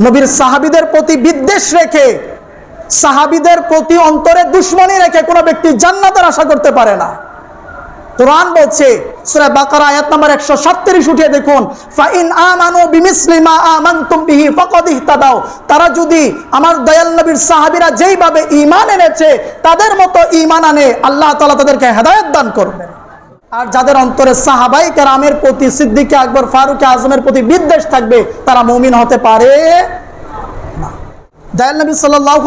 নবীর সাহাবিদের প্রতি বিদ্বেষ রেখে, সাহাবিদের প্রতি অন্তরে দুশ্মনী রেখে কোনো ব্যক্তি জান্নাতের আশা করতে পারে না। কোরআন বলছে, সূরা বাকারা আয়াত নাম্বার 137 উঠিয়ে দেখুন, ফাইন আমানু বিমিসলি মা আমানতুম বিহি ফাকাদ ইহতাদাও তারা যদি আমার দয়াল নবীর সাহাবীরা যেইভাবে ঈমান এনেছে, তাদের মতো ঈমান আনে, আল্লাহ তাআলা তাদেরকে হেদায়েত দান করবেন। আর যাদের অন্তরে সাহাবাই কেরামের প্রতি সিদ্দিকে আকবর, ফারুক আজমের প্রতি বিদ্বেষ থাকবে, তারা মুমিন হতে পারে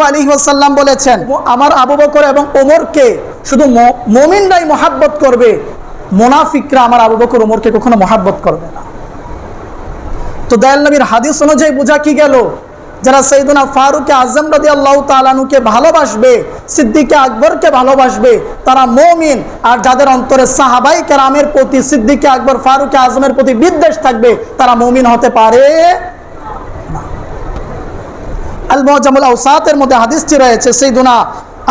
আলাইহি ওয়াসাল্লাম বলেছেন, আমার আবু বকর এবং ওমরকে শুধু মুমিনরাই মহাব্বত করবে, মুনাফিকরা আমার আবু বকর, ওমরকে কখনো মহাব্বত করবে না। তো দয়াল নবীর হাদিস অনুযায়ী বোঝা কি গেল? যারা সৈদুনা ফারুক আজম রাদি আল্লাহ তালানুকে ভালোবাসবে, সিদ্দিকে আকবরকে ভালোবাসবে, তারা মমিন। আর যাদের অন্তরে সাহাবাই কেরামের প্রতি, সিদ্দিকে আকবর ফারুক আজমের প্রতি বিদ্বেষ থাকবে, তারা মমিন হতে পারে আউসাতের মধ্যে হাদিসটি রয়েছে সৈদুনা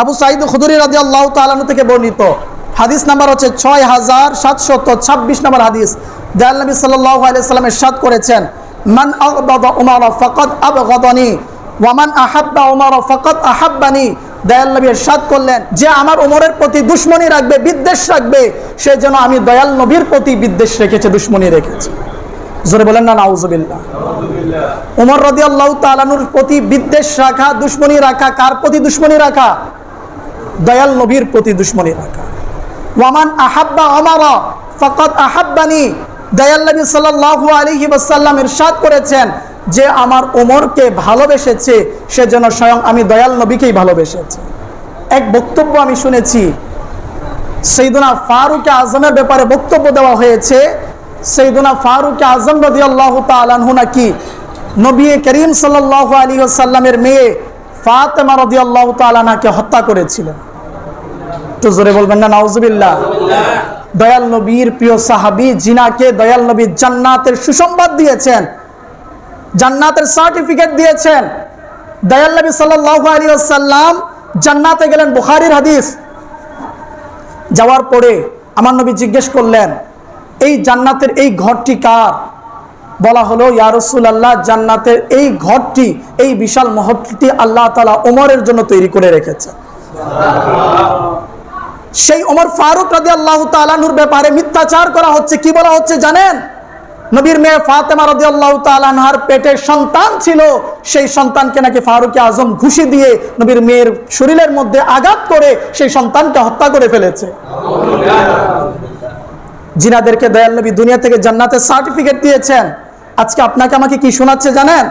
আবু সাইদ খুদুরি রাদি আল্লাহ তালানু থেকে বর্ণিত। হাদিস নাম্বার হচ্ছে ছয় হাজার সাতশত ছাব্বিশ নম্বর হাদিস দয়াল নবী সাল্লাহ সাদ করেছেন। মান আগবাদ উমার ফকত আবগদনি ওয়ামান আহাব্বা উমার ফকত আহাব্বানি। দয়াল নবী সাদ করলেন, যে আমার উমরের প্রতি দুশ্মনী রাখবে, বিদ্বেষ রাখবে, সে যেন আমি দয়াল নবীর প্রতি বিদ্বেষ রেখেছে, দুশ্মনী রেখেছে। জোরে বলেন না, নাউজুবিল্লাহ। উমর রদি আল্লাহ তালানুর প্রতি বিদ্বেষ রাখা, দুশ্মনী রাখা, কার প্রতি দুশ্মনী রাখা? দয়াল নবীর প্রতি দুশ্মনী রাখা। ওয়ামান আহাব্বা আমারা ফকত আহাব্বানি দয়াল নবী সাল্লাল্লাহু আলাইহি ওয়াসাল্লাম ইরশাদ করেছেন যে আমার ওমরকে ভালোবেসেছে সে যেন স্বয়ং আমি দয়াল নবীকেই ভালোবেসেছি। এক বক্তব্য আমি শুনেছি সৈদুনা ফারুক আজমের ব্যাপারে বক্তব্য দেওয়া হয়েছে সৈদুনা ফারুক আজম রদি আল্লাহ তালানহু নাকি নবী করিম সাল্লাহ আলী সাল্লামের মেয়ে ফাতেমা রদি আল্লাহ তালানাকে হত্যা করেছিলেন। একটু জোরে বলবেন না, নাউজুবিল্লাহ। দয়াল নবীর প্রিয় সাহাবি জিনাকে দয়াল নবী জান্নাতের সুসংবাদ দিয়েছেন, জান্নাতের সার্টিফিকেট দিয়েছেন। দয়াল নবী সাল্লাহ আলী সাল্লাম জান্নাতে গেলেন বুখারির হাদিস। যাওয়ার পরে আমার নবী জিজ্ঞেস করলেন, এই জান্নাতের এই ঘরটি কার? বলা হলো ইয়ারসুল আল্লাহ জান্নাতের এই ঘরটি, এই বিশাল মহলটি আল্লাহ তালা ওমরের জন্য তৈরি করে রেখেছে। সেই ওমর ফারুক রাজি আল্লাহ তালানুর ব্যাপারে মিথ্যাচার করা হচ্ছে। কি বলা হচ্ছে জানেন? নবীর মেয়ে ফাতেমা রাজি আল্লাহ তালানহার পেটে সন্তান ছিল। সেই সন্তানকে নাকি ফারুক আজম ঘুষি দিয়ে নবীর মেয়ের শরীরের মধ্যে আঘাত করে সেই সন্তানকে হত্যা করে ফেলেছে। জিনাদেরকে দয়াল নবী দুনিয়া থেকে জান্নাতের সার্টিফিকেট দিয়েছেন। আজকে আপনাকে আমাকে কি শোনাচ্ছে জানেন?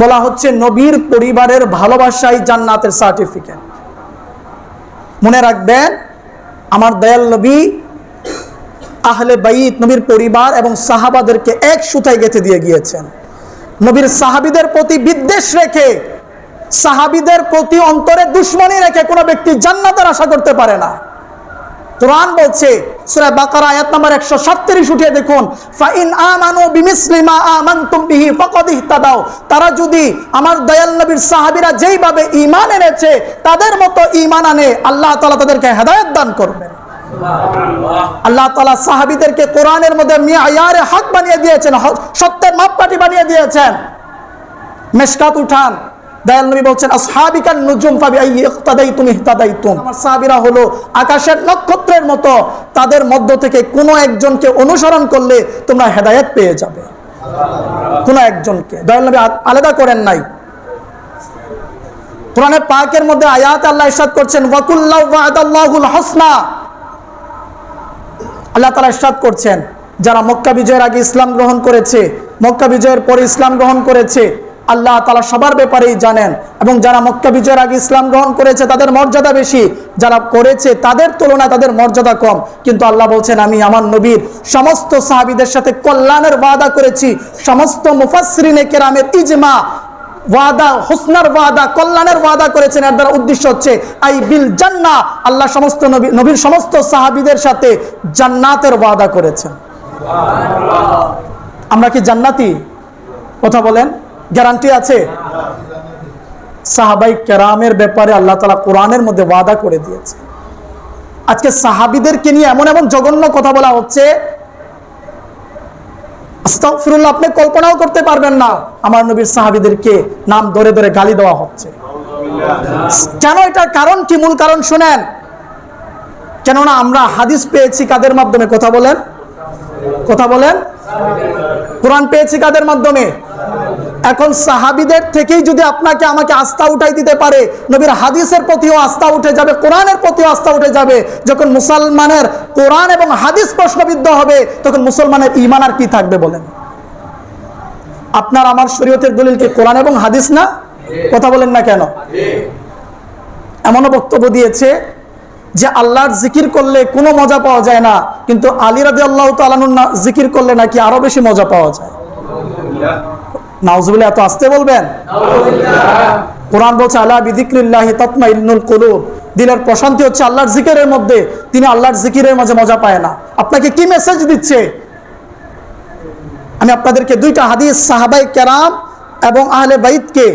বলা হচ্ছে নবীর পরিবারের ভালোবাসাই জান্নাতের সার্টিফিকেট। মনে রাখবেন, আমার দয়াল নবী আহলে বাইত নবীর পরিবার এবং সাহাবাদেরকে এক সুতায় গেঁথে দিয়ে গিয়েছেন। নবীর সাহাবিদের প্রতি বিদ্বেষ রেখে, সাহাবিদের প্রতি অন্তরে দুশ্মনী রেখে কোনো ব্যক্তি জান্নাতের আশা করতে পারে না। কোরআন বলছে সূরা বাকারা, আয়াত নাম্বার 137 উঠিয়ে দেখুন। ফাইন আমানু বিমিসলি মা আমানতুম বিহি ফাকাদ ইহতাদাও তারা যদি আমার দয়াল নবীর সাহাবীরা যেইভাবে ঈমান এনেছে, তাদের মতো ঈমান আনে, আল্লাহ তাআলা তাদেরকে হেদায়েত দান করবেন। আল্লাহ তাআলা সাহাবীদেরকে কোরআনের মধ্যে মিয়ারে হক বানিয়ে দিয়েছেন সত্যের মাপকাঠি বানিয়ে দিয়েছেন। মেশকাত উঠান। দয়াল নবী বলছেন, আসহাবিকান নুজুম আই আমার সাহাবীরা হলো আকাশের নক্ষত্রের মতো, তাদের মধ্য থেকে কোনো একজনকে অনুসরণ করলে তোমরা হেদায়েত পেয়ে যাবে। কোনো একজনকে। দয়াল নবী আলাদা করেন নাই। কোরআনে পাকের মধ্যে আয়াত আল্লাহ ইরশাদ করছেন ওয়াকুল্লাহু ওয়াদাল্লাহুল হাসনা। আল্লাহ তালা ইরশাদ করছেন, যারা মক্কা বিজয়ের আগে ইসলাম গ্রহণ করেছে, মক্কা বিজয়ের পরে ইসলাম গ্রহণ করেছে আল্লাহ তালা সবার ব্যাপারেই জানেন এবং যারা মক্কা বিজয়ের আগে ইসলাম গ্রহণ করেছে, তাদের মর্যাদা বেশি। যারা করেছে, তাদের তুলনায় তাদের মর্যাদা কম। কিন্তু আল্লাহ বলছেন, আমি আমার নবীর সমস্ত সাহাবিদের সাথে কল্যাণের ওয়াদা করেছি। সমস্ত মুফাসরিনে কেরামের ইজমা, ওয়াদা, হোসনার ওয়াদা, কল্যাণের ওয়াদা করেছেন। এর দ্বারা উদ্দেশ্য হচ্ছে, আই বিল জান্না আল্লাহ সমস্ত নবী, নবীর সমস্ত সাহাবিদের সাথে জান্নাতের ওয়াদা করেছেন। আমরা কি জান্নাতি? কথা বলেন। গ্যারান্টি আছে? সাহাবাই কেরামের ব্যাপারে আল্লাহ তালা কোরআনের মধ্যে ওয়াদা করে দিয়েছে। আজকে সাহাবিদেরকে নিয়ে এমন এমন জঘন্য কথা বলা হচ্ছে, আস্তাগফিরুল্লাহ, আপনি কল্পনাও করতে পারবেন না আমার নবীর সাহাবীদেরকে নাম ধরে ধরে গালি দেওয়া হচ্ছে। কেন এটার কারণ কি? মূল কারণ শুনেন। কেননা আমরা হাদিস পেয়েছি কাদের মাধ্যমে? কথা বলেন। কথা বলেন। কোরআন পেয়েছি কাদের মাধ্যমে? এখন সাহাবিদের থেকেই যদি আপনাকে আমাকে আস্থা উঠাই দিতে পারে, নবীর হাদিসের প্রতিও আস্থা উঠে যাবে, কোরআনের প্রতিও আস্থা উঠে যাবে, যখন মুসলমানের কোরআন এবং হাদিস প্রশ্নবিদ্ধ হবে, তখন মুসলমানের ইমান আর কি থাকবে বলেন? আপনার আমার শরীয়তের দলিল কি কোরআন এবং হাদিস না? কথা বলেন না কেন? এমনও বক্তব্য দিয়েছে যে আল্লাহর জিকির করলে কোনো মজা পাওয়া যায় না, কিন্তু আলী রাদি আল্লাহ তালানুর জিকির করলে নাকি আরও বেশি মজা পাওয়া যায়। নাউজুবিল্লাহ, এত আসতে বলবেন? কোরআন বলছে আল্লাহ বিদিক্রিল্লাহি তৎমা ইন্নুল কুলুব। দিলের প্রশান্তি হচ্ছে আল্লাহর জিকিরের মধ্যে, তিনি আল্লাহর জিকিরের মাঝে মজা পায় না। আপনাকে কি মেসেজ দিচ্ছে? আমি আপনাদেরকে দুইটা হাদিস সাহাবাই কেরাম এবং আহলে বাইতকে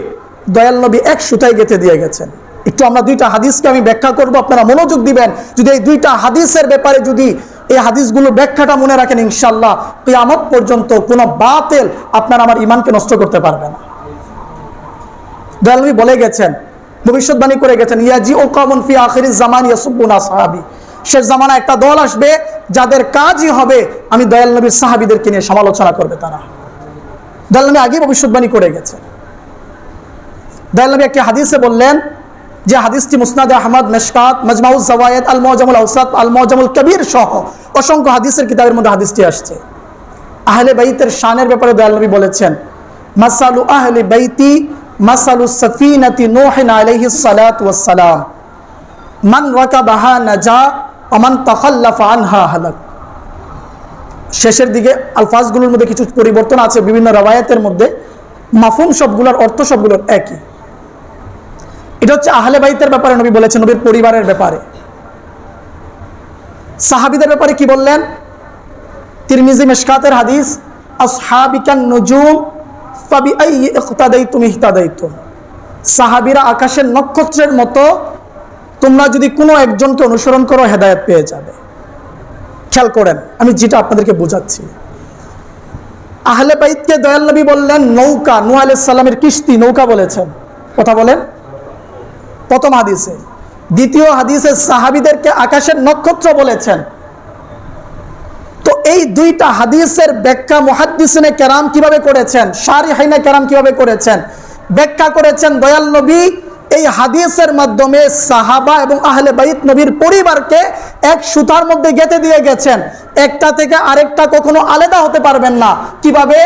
দয়াল নবী এক সুতায় গেঁথে দিয়ে গেছেন। একটু আমরা দুইটা হাদিসকে আমি ব্যাখ্যা করব, আপনারা মনোযোগ দিবেন। যদি এই দুইটা হাদিসের ব্যাপারে যদি এই হাদিসগুলো ব্যাখ্যাটা মনে রাখেন ইনশাল্লাহ কিয়ামত পর্যন্ত কোনো বাতেল আপনার আমার ইমানকে নষ্ট করতে পারবে না। দয়াল বলে গেছেন, ভবিষ্যৎবাণী করে গেছেন, ইয়াজি ও কমন ফি আখিরি জামান ইয়াসুবুনা সাহাবি শেষ জামানা একটা দল আসবে, যাদের কাজই হবে, আমি দয়াল নবীর সাহাবিদেরকে নিয়ে সমালোচনা করবে তারা। দয়াল নবী আগে ভবিষ্যৎবাণী করে গেছেন। দয়াল নবী একটি হাদিসে বললেন যে হাদিসটি মুসনাদ আহমদ, মেশকাত মজমাউল জওয়ায়েদ আল মজামুল আউসাদ আল মজামুল কবির সহ অসংখ্য হাদিসের কিতাবের মধ্যে হাদিসটি আসছে। আহলে বাইতের শানের ব্যাপারে দয়াল নবী বলেছেন, মাসালু আহলে বাইতি মাসালু সফিনাতি নূহিন আলাইহিস সালাতু ওয়াস সালাম মান রাকাবাহা নাজা ওমান তাখাল্লাফা আনহা হালাক। শেষের দিকে আলফাজগুলোর মধ্যে কিছু পরিবর্তন আছে, বিভিন্ন রবায়াতের মধ্যে। মাফুম সবগুলোর, অর্থ সবগুলোর একই। এটা হচ্ছে আহলে বাইতের ব্যাপারে নবী বলেছেন, নবীর পরিবারের ব্যাপারে। সাহাবিদের ব্যাপারে কি বললেন? তিরমিজি মেশকাতের হাদিস আসহাবিকান নজুম ফাবি আই ইকতাদাইতুম ইহতাদাইতুম। সাহাবীরা আকাশের নক্ষত্রের মতো তোমরা যদি কোনো একজনকে অনুসরণ করো, হেদায়েত পেয়ে যাবে। খেয়াল করেন, আমি যেটা আপনাদেরকে বোঝাচ্ছি। আহলে বাইতকে দয়াল নবী বললেন, নৌকা, নূহ আলাইহিস সালামের কিস্তি নৌকা বলেছেন। কথা বলেন। প্রথম হাদিসে। দ্বিতীয় হাদিসে সাহাবিদেরকে আকাশের নক্ষত্র বলেছেন। তো এই দুইটা হাদিসের ব্যাখ্যা মুহাদ্দিসিনে কেরাম কীভাবে করেছেন সারি হাইনা কেরাম কীভাবে করেছেন, ব্যাখ্যা করেছেন দয়াল নবী। এই হাদিসের মাধ্যমে সাহাবা এবং আহলে বাইত নবীর পরিবারকে এক সুতার মধ্যে গেঁথে দিয়ে গেছেন। একটা থেকে আরেকটা কখনো আলাদা হতে পারবেন না। কীভাবে?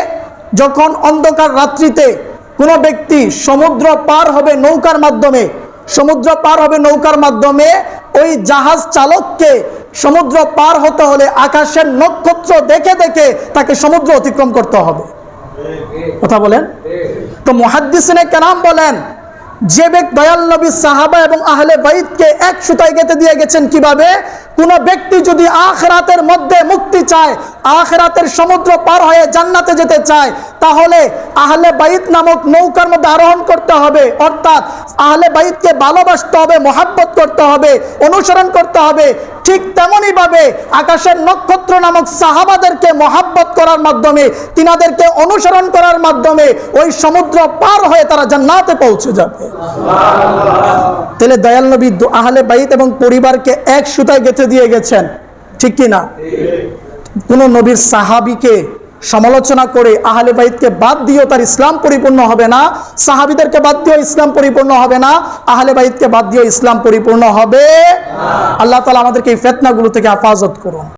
যখন অন্ধকার রাত্রিতে কোনো ব্যক্তি সমুদ্র পার হবে নৌকার মাধ্যমে সমুদ্র পার হবে নৌকার মাধ্যমে ওই জাহাজ চালককে সমুদ্র পার হতে হলে আকাশের নক্ষত্র দেখে দেখে তাকে সমুদ্র অতিক্রম করতে হবে। কথা বলেন? তো মহাদ্দিসিনে কেনাম বলেন যে ব্যক্তি দয়াল নবী সাহাবা এবং আহলে বাইতকে এক সুতায় গেতে দিয়ে গেছেন কীভাবে? কোন ব্যক্তি যদি আখরাতের মধ্যে মুক্তি চায়, আখরাতের সমুদ্র পার হয়ে জান্নাতে যেতে চায়, তাহলে আহলে বাইত নামক নৌকার মধ্যে আরোহণ করতে হবে। অর্থাৎ আহলে বাইতকে ভালোবাসতে হবে, মহাব্বত করতে হবে, অনুসরণ করতে হবে। ঠিক তেমনই ভাবে আকাশের নক্ষত্র নামক সাহাবাদেরকে মহাব্বত করার মাধ্যমে, তিনাদেরকে অনুসরণ করার মাধ্যমে ওই সমুদ্র পার হয়ে তারা জান্নাতে পৌঁছে যাবে। তাহলে দয়াল নবী আহলে বাইত এবং পরিবারকে এক সুতায় গেঁথে দিয়ে গেছেন। ঠিক কি না কোন নবীর সাহাবিকে সমালোচনা করে আহলে বাইতকে বাদ দিয়েও তার ইসলাম পরিপূর্ণ হবে না, সাহাবিদেরকে বাদ দিয়েও ইসলাম পরিপূর্ণ হবে না, আহলে বাইতকে বাদ দিয়েও ইসলাম পরিপূর্ণ হবে। আল্লাহ তালা আমাদেরকে এই ফেতনাগুলো থেকে হেফাজত করুন।